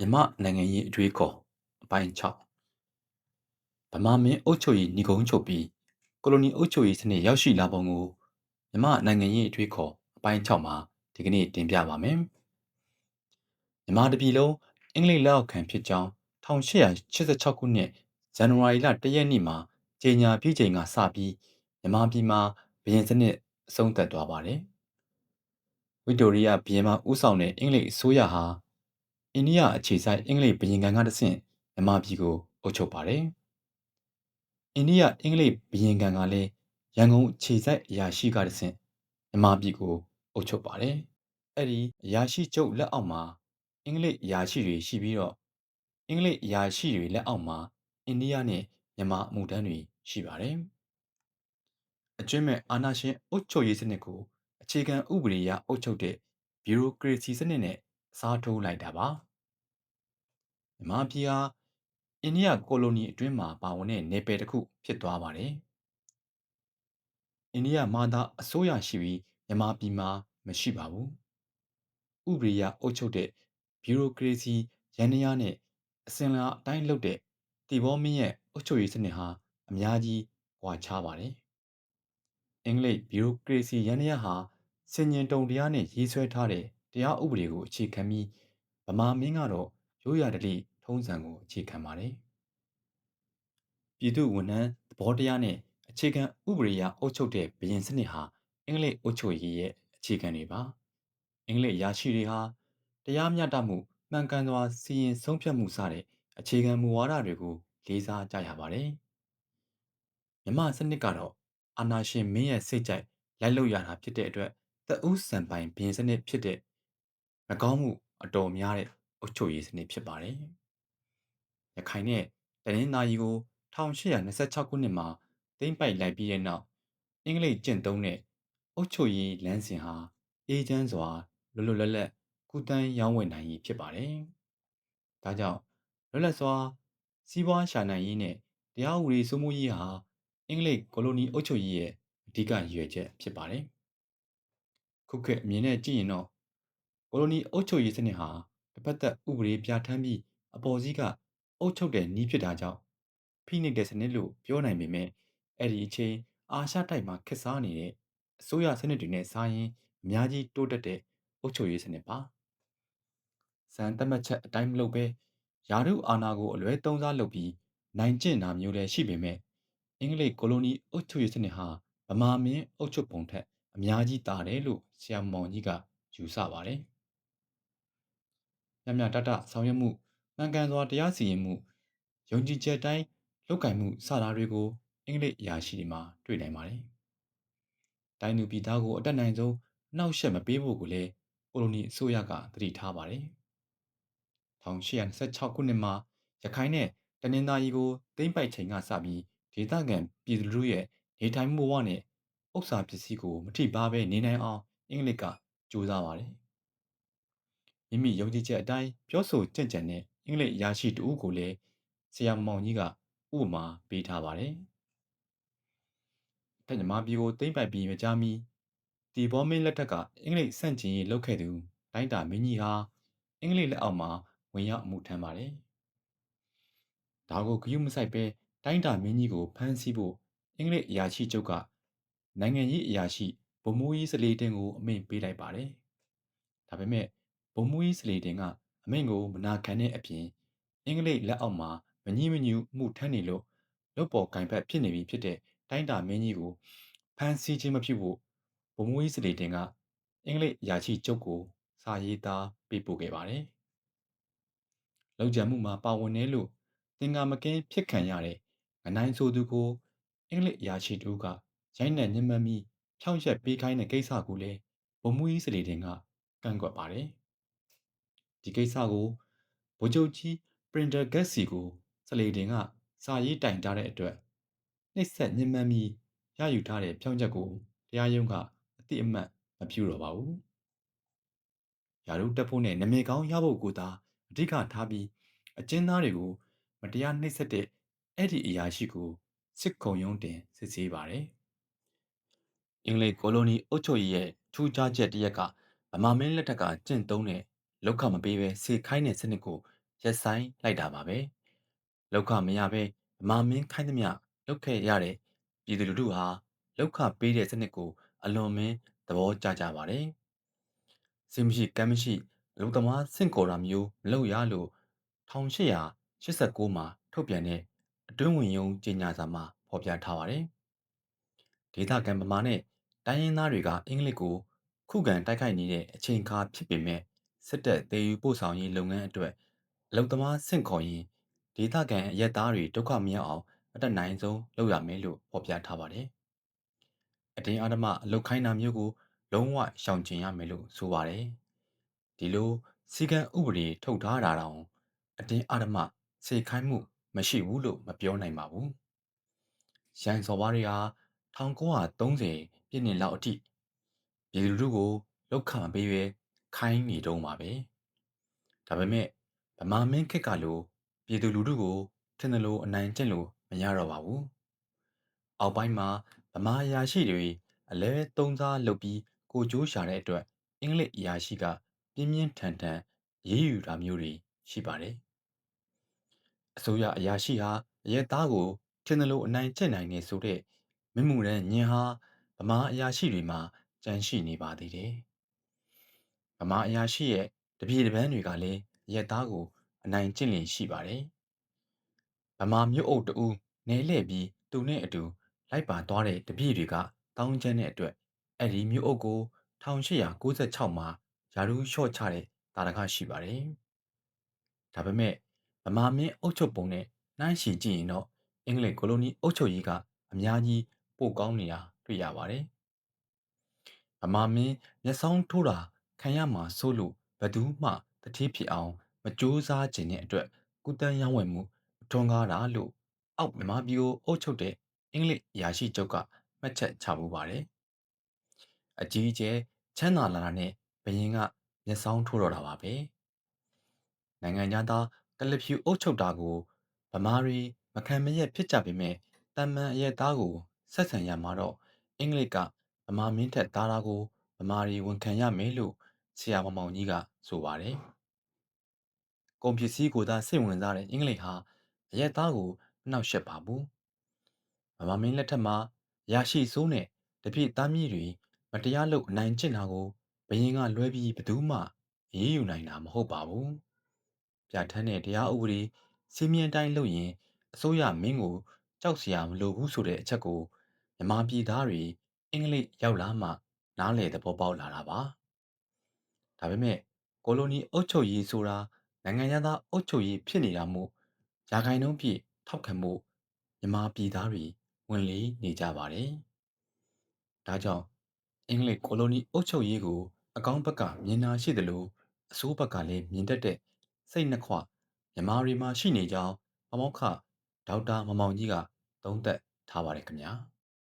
မြမနိုင်ငံရေးအတွေးခေါ်အပိုင်း6ဗမာမင်းအုပ်ချုပ်ရေးညီကုန်းချုပ်ပြီးကိုလိုနီအုပ်ချုပ်ရေးစနစ်ရောက်ရှိလာပုံကိုမြမနိုင်ငံရေးအတွေးခေါ်အပိုင်း6မှာဒီကနေ့တင်ပြပါမယ်မြမတပြည်လုံးအင်္ဂလိပ်လက်အောက်ခံဖြစ်ကြောင်း1886ခုနှစ်ဇန်နဝါရီလ1ရက်နေ့မှာကြေညာပြချိန်ကစပြီးမြမပြည်မှာဘရင်စနစ်အဆုံးသတ်သွားပါတယ်ဝီတိုရီယာဘီယင်မဦးဆောင်တဲ့အင်္ဂလိပ်အစိုးရဟာ အိန္ဒိယအခြေစိုက်အင်္ဂလိပ်ဘုရင်ခံကတဆင့်မြန်မာပြည်ကိုအုပ်ချုပ်ပါတယ်။အိန္ဒိယအင်္ဂလိပ်ဘုရင်ခံကလည်းရန်ကုန်အခြေစိုက်အရာရှိကတဆင့်မြန်မာပြည်ကိုအုပ်ချုပ်ပါတယ်။အဲ့ဒီအရာရှိချုပ်လက်အောက်မှာအင်္ဂလိပ်အရာရှိတွေရှိပြီးတော့အင်္ဂလိပ်အရာရှိတွေလက်အောက်မှာအိန္ဒိယနဲ့မြန်မာအမှုထမ်းတွေရှိပါတယ်။အကျွင့်မဲ့အာဏာရှင်အုပ်ချုပ်ရေးစနစ်ကိုအခြေခံဥပဒေအရအုပ်ချုပ်တဲ့ဘီရိုကရေစီစနစ်နဲ့ အစားထိုးလိုက်တာပါမြန်မာပြည်ဟာအိန္ဒိယကိုလိုနီအတွင်းမှာပါဝင်တဲ့နယ်ပယ်တစ်ခုဖြစ်သွားပါတယ်အိန္ဒိယမှာသာအစိုးရရှိပြီးမြန်မာပြည်မှာမရှိပါဘူးဥပဒေအရအုပ်ချုပ်တဲ့ဘီရိုကရေစီရန်ရာနဲ့အစဉ်လာအတိုင်းလုပ်တဲ့တီဘောမင်းရဲ့အုပ်ချုပ်ရေးစနစ်ဟာအများကြီးကွာခြားပါတယ်အင်္ဂလိပ်ဘီရိုကရေစီရန်ရာဟာစင်ញင်တုံတရားနဲ့ရေးဆွဲထားတဲ့ တရားဥပဒေကိုအခြေခံပြီးဗမာမင်းကတော့ရိုးရာဓလေ့ထုံးစံကိုအခြေခံပါတယ်။ပြည်သူဝန်ထမ်းသဘောတရားနဲ့အခြေခံဥပဒေအရအုပ်ချုပ်တဲ့ဘရင်စနစ်ဟာအင်္ဂလိပ်အုပ်ချုပ်ရေးရဲ့အခြေခံတွေပါ။အင်္ဂလိပ်ရာရှိတွေဟာတရားမျှတမှုမှန်ကန်စွာစီရင်ဆုံးဖြတ်မှုစတဲ့အခြေခံမူဝါဒတွေကိုလေးစားကြရပါတယ်။မြမစနစ်ကတော့အာနာရှင်မင်းရဲ့စိတ်ကြိုက်လိုက်လုပ်ရတာဖြစ်တဲ့အတွက်တအုပ်စံပိုင်ဘရင်စနစ်ဖြစ်တဲ့မကော င်းမှုအတော်များတဲ့အုပ်ချုပ်ရေးစနစ်ဖြစ်ပါတယ်။ရခိုင်နဲ့တနင်္သာရီကို1826ခုနှစ်မှာသိမ်းပိုက်လိုက်ပြီးတဲ့နောက်အင်္ဂလိပ်ကျင့်သုံးတဲ့အုပ်ချုပ်ရေးလမ်းစဉ်ဟာအေးချမ်းစွာလွတ်လွတ်လပ်လပ်ကူတန်းရောင်းဝယ်နိုင်ရေးဖြစ်ပါတယ်။ဒါကြောင့်လွတ်လပ်စွာစီးပွားရှာနိုင်ရေးနဲ့တရားဥပဒေစိုးမိုးရေးဟာအင်္ဂလိပ်ကိုလိုနီအုပ်ချုပ်ရေးရဲ့အဓိကရည်ရွယ်ချက်ဖြစ်ပါတယ်။ခုခေတ်အမြင်နဲ့ကြည့်ရင်တော့ ကိုလိုနီအုပ်ချုပ်ရေးစနစ်ဟာတစ်ဖက်သက်ဥပဒေပြဋ္ဌာန်းပြီးအပေါ်စီးကအုပ်ချုပ်တဲ့နည်းဖြစ်တာကြောင့်ဖိနှိပ်တဲ့စနစ်လို့ပြောနိုင်ပေမဲ့အဲ့ဒီအချိန်အာရှတိုက်မှာခက်စားနေတဲ့အစိုးရစနစ်တွေနဲ့စာရင်အများကြီးတိုးတက်တဲ့အုပ်ချုပ်ရေးစနစ်ပါ။စံသတ်မှတ်ချက်အတိုင်းမလုပ်ဘဲယာရုအာဏာကိုအလွဲသုံးစားလုပ်ပြီးနိုင်ကျင့်တာမျိုးလည်းရှိပေမဲ့အင်္ဂလိပ်ကိုလိုနီအုပ်ချုပ်ရေးစနစ်ဟာဗမာမင်းအုပ်ချုပ်ပုံထက်အများကြီးတာတယ်လို့ဆရာမောင်ကြီးကယူဆပါတယ်။ မြမြတတဆောင်ရွက်မှုမှန်ကန်စွာတရားစီရင်မှုယုံကြည်ချက်တိုင်းလုပ်ကင်မှုစတာတွေကိုအင်္ဂလိပ်အရာရှိတွေမှာတွေ့နိုင်ပါတယ်။တိုင်းသူပြည်သားကိုအတက်နိုင်ဆုံးနှောက်ယှက်မပေးဖို့ကိုလည်းကိုလိုနီအစိုးရကသတိထားပါတယ်။1826ခုနှစ်မှာရခိုင်နဲ့တနင်္သာရီကိုသိမ်းပိုက်ချိန်ကစပြီးဒေသခံပြည်သူလူရဲ့နေထိုင်မှုဘဝနဲ့ဥစ္စာပစ္စည်းကိုမထိပါဘဲနေနိုင်အောင်အင်္ဂလိပ်ကကြိုးစားပါတယ်။ မိမိယုံကြည်ချက်အတိုင်းပြောဆိုကြံ့ကြံ့တဲ့အင်္ဂလိပ်အရာရှိတဦးကိုလည်းဆရာမောင်ကြီးကဥပမာပေးထားပါတယ်။တက်ညီမပြည်ကိုသိမ့်ပိုက်ပြီးမကြမီဒီဘောမင်းလက်ထက်ကအင်္ဂလိပ်စန့်ကျင်ရေးလုပ်ခဲ့သူတိုင်းတာမင်းကြီးဟာအင်္ဂလိပ်လက်အောက်မှာဝင်ရောက်မှုထမ်းပါတယ်။ဒါကိုဂရုမစိုက်ပဲတိုင်းတာမင်းကြီးကိုဖမ်းဆီးဖို့အင်္ဂလိပ်အရာရှိချုပ်ကနိုင်ငံရေးအရာရှိဗိုလ်မှူးကြီးစလေတင်ကိုအမိန့်ပေးလိုက်ပါတယ်။ဒါပေမဲ့ဗိုလ် မှူးကြီးစလေတင်ကအမိန့်ကိုမနာခံတဲ့အပြင်အင်္ဂလိပ်လက်အောက်မှာမငြင်းမညူမှုထမ်းနေလို့လုတ်ပေါ်ကင်ဖက်ဖြစ်နေပြီဖြစ်တဲ့တိုင်းတာမင်းကြီးကိုဖမ်းဆီးခြင်းမဖြစ်ဖို့ဗိုလ်မှူးကြီးစလေတင်ကအင်္ဂလိပ်ရာရှိချုပ်ကိုစာရေးသားပေးပို့ခဲ့ပါတယ်။လောက်ကြံမှုမှာပါဝင်နေလို့တင်္ကာမကင်းဖြစ်ခံရတဲ့ငနိုင်ဆိုသူကိုအင်္ဂလိပ်ရာရှိတူကရိုက်နှက်ညှဉ်းပန်းပြီးဖြောင့်ရက်ပေးခိုင်းတဲ့ကိစ္စကိုလည်းဗိုလ်မှူးကြီးစလေတင်ကကန့်ကွက်ပါတယ်။ ဒီကိစ္စကိုဗိုလ်ချုပ်ကြီးပရင်တာဂက်စီကိုစလေတင်ကစာရေးတိုင်ထားတဲ့အတွက်နှိပ်စက်ညှဉ်းပန်းပြီးရယူထားတဲ့ဖြောင့်ချက်ကိုတရားရုံးကအတိအမှတ်မပြုတော့ပါဘူး။ယာရုတက်ဖို့နဲ့နမေကောင်းရဖို့ကိုသာအဓိကထားပြီးအကျဉ်းသားတွေကိုမတရားနှိပ်စက်တဲ့အဲ့ဒီအရာရှိကိုစစ်ခုံရုံးတင်စစ်ဆေးပါတယ်။အင်္ဂလိပ်ကိုလိုနီအုပ်ချုပ်ရေးရဲ့ထူးခြားချက်တစ်ရက်ကဗမာမင်းလက်ထက်ကကျင့်သုံးတဲ့ လောက်ခမပေးပဲစေခိုင်းတဲ့စနစ်ကိုရက်ဆိုင်လိုက်တာပါပဲလောက်ခမရပဲဗမာမင်းခိုင်းသမျှလောက်ခဲ့ရတဲ့ပြည်သူလူထုဟာလောက်ခပေးတဲ့စနစ်ကို အလွန်မင်းသဘောကျကြပါတယ်စင်မရှိကမ်းမရှိလူသမားစင့်ကော်တာမျိုးမလုပ်ရလို့1889မှာထုတ်ပြန်တဲ့အတွင်းဝင်ယုံကြေညာစာမှာဖော်ပြထားပါတယ်ဒေသခံဗမာနဲ့တိုင်းရင်းသားတွေကအင်္ဂလိပ်ကိုခုခံတိုက်ခိုက်နေတဲ့အချိန်အခါဖြစ်ပေမဲ့ စစ်တပ်တည်ယူပို့ဆောင်ရေးလုပ်ငန်းအတွက်အလုံသမားဆင့်ခေါ်ရင်ဒေသခံအရက်သားတွေဒုက္ခမရောက်အောင်အတက်နိုင်ဆုံးလုပ်ရမယ်လို့ဖော်ပြထားပါတယ်။အတင်းအဓမ္မအလုတ်ခိုင်းတာမျိုးကို လုံးဝရှောင်ကျဉ်ရမယ်လို့ဆိုပါတယ်။ဒီလိုစီကံဥပဒေထုတ်ထားတာတောင်အတင်းအဓမ္မစေခိုင်းမှု မရှိဘူးလို့မပြောနိုင်ပါဘူး။ရန်စော်ဘားတွေဟာ1930ပြည့်နှစ်လောက်အထိပြည်သူလူထုကိုလောက်ခမပေးရဲ ခိုင်းနေတုံးပါပဲဒါပေမဲ့ဗမာမင်းခက်ကလိုပြည်သူလူထုကိုထင်တယ်လို့အနိုင်ကျင့်လို့မရတော့ပါဘူးအောက်ပိုင်းမှာဗမာအရာရှိတွေအလဲသုံးစားလုပ်ပြီးကိုကြိုးရှာတဲ့အတွက်အင်္ဂလိပ်အရာရှိကပြင်းပြင်းထန်ထန်ရေးယူတာမျိုးတွေရှိပါတယ်အစိုးရအရာရှိဟာအရက်သားကိုထင်တယ်လို့အနိုင်ကျင့်နိုင်နေဆိုတဲ့မင်းမှုရန်ညင်ဟာဗမာအရာရှိတွေမှာကြန့်ရှိနေပါသေးတယ်။ ဗမာအရာရှိရဲ့တပြေတပန်းတွေကလည်းရက်သားကိုအနိုင်ကျင့်လင်ရှိပါတယ်။ဗမာမြို့အုပ်တူနေလှည့်ပြီးသူနဲ့အတူလိုက်ပါသွားတဲ့တပြည့်တွေကတောင်းကျမ်းတဲ့အတွက်အဲ့ဒီမြို့အုပ်ကို1896မှာယာရူးလျှော့ချတဲ့တာရကရှိပါတယ်။ဒါပေမဲ့ဗမာမင်းအုပ်ချုပ်ပုံနဲ့နှိုင်းယှဉ်ကြည့်ရင်တော့အင်္ဂလိပ်ကိုလိုနီအုပ်ချုပ်ရေးကအများကြီးပိုကောင်းနေတာတွေ့ရပါတယ်။ဗမာမင်းမျက်စောင်းထိုးတာ ခံရမှာစိုးလို့ဘသူမှတတိဖြစ်အောင်မကြိုးစားခြင်းတဲ့အတွက်ကုတန်းရောင်းဝယ်မှုထွန်းကားတာလို့အောက်မြန်မာပြည်ကိုအုပ်ချုပ်တဲ့အင်္ဂလိပ်ရာရှိချုပ်ကမှတ်ချက်ချမှုပါတယ်။အကြီးအကျယ်ချမ်းသာလာတာနဲ့ဘရင်ကမျက်စောင်းထိုးတော့တာပါပဲ။နိုင်ငံသားကလပ်ဖြူအုပ်ချုပ်တာကိုဗမာတွေမခံမရက်ဖြစ်ကြပေမဲ့တမန်အရက်သားကိုဆက်ဆံရမှာတော့အင်္ဂလိပ်ကဗမာမင်းထက်သားတာကိုဗမာတွေဝန်ခံရမယ်လို့ ဆရာမောင်မောင်ကြီးကဆိုပါတယ်။ကုန်ပစ္စည်းကိုသာစိတ်ဝင်စားတဲ့အင်္ဂလိပ်ဟာအရက်သားကိုမနှောက်ယှက်ပါဘူး။ဗမာမင်းလက်ထက်မှာရရှိစိုးနဲ့တပြည့်သားမြည်တွေမတရားလုပ်အနိုင်ကျင့်တာကိုဘရင်ကလွဲပြီးဘယ်သူမှအေးအေးယူနိုင်တာမဟုတ်ပါဘူး။ပြဋ္ဌာန်းတဲ့တရားဥပဒေစီမင်းတိုင်းလုပ်ရင်အစိုးရမင်းကိုကြောက်စရာမလိုဘူးဆိုတဲ့အချက်ကိုမြမပြည်သားတွေအင်္ဂလိပ်ရောက်လာမှနားလေသဘောပေါက်လာတာပါ ဒါပေမဲ့ကိုလိုနီအုပ်ချုပ်ရေးဆိုတာနိုင်ငံသားအုပ်ချုပ်ရေးဖြစ်နေတာမို့ယာခိုင်နှုန်းပြည့်ထောက်ခံမှုမြမပြည်သားတွေဝင်လေနေကြပါတယ်ဒါကြောင့်အင်္ဂလိပ်ကိုလိုနီအုပ်ချုပ်ရေးကိုအကောင်းဘက်ကမြင်တာရှိသလိုအဆိုးဘက်ကလည်းမြင်တတ်တဲ့စိတ်နှခွမြန်မာတွေမှာရှိနေကြောင်းအမောက္ခဒေါက်တာမမောင်ကြီးကသုံးသပ်ထားပါတယ်ခင်ဗျာ။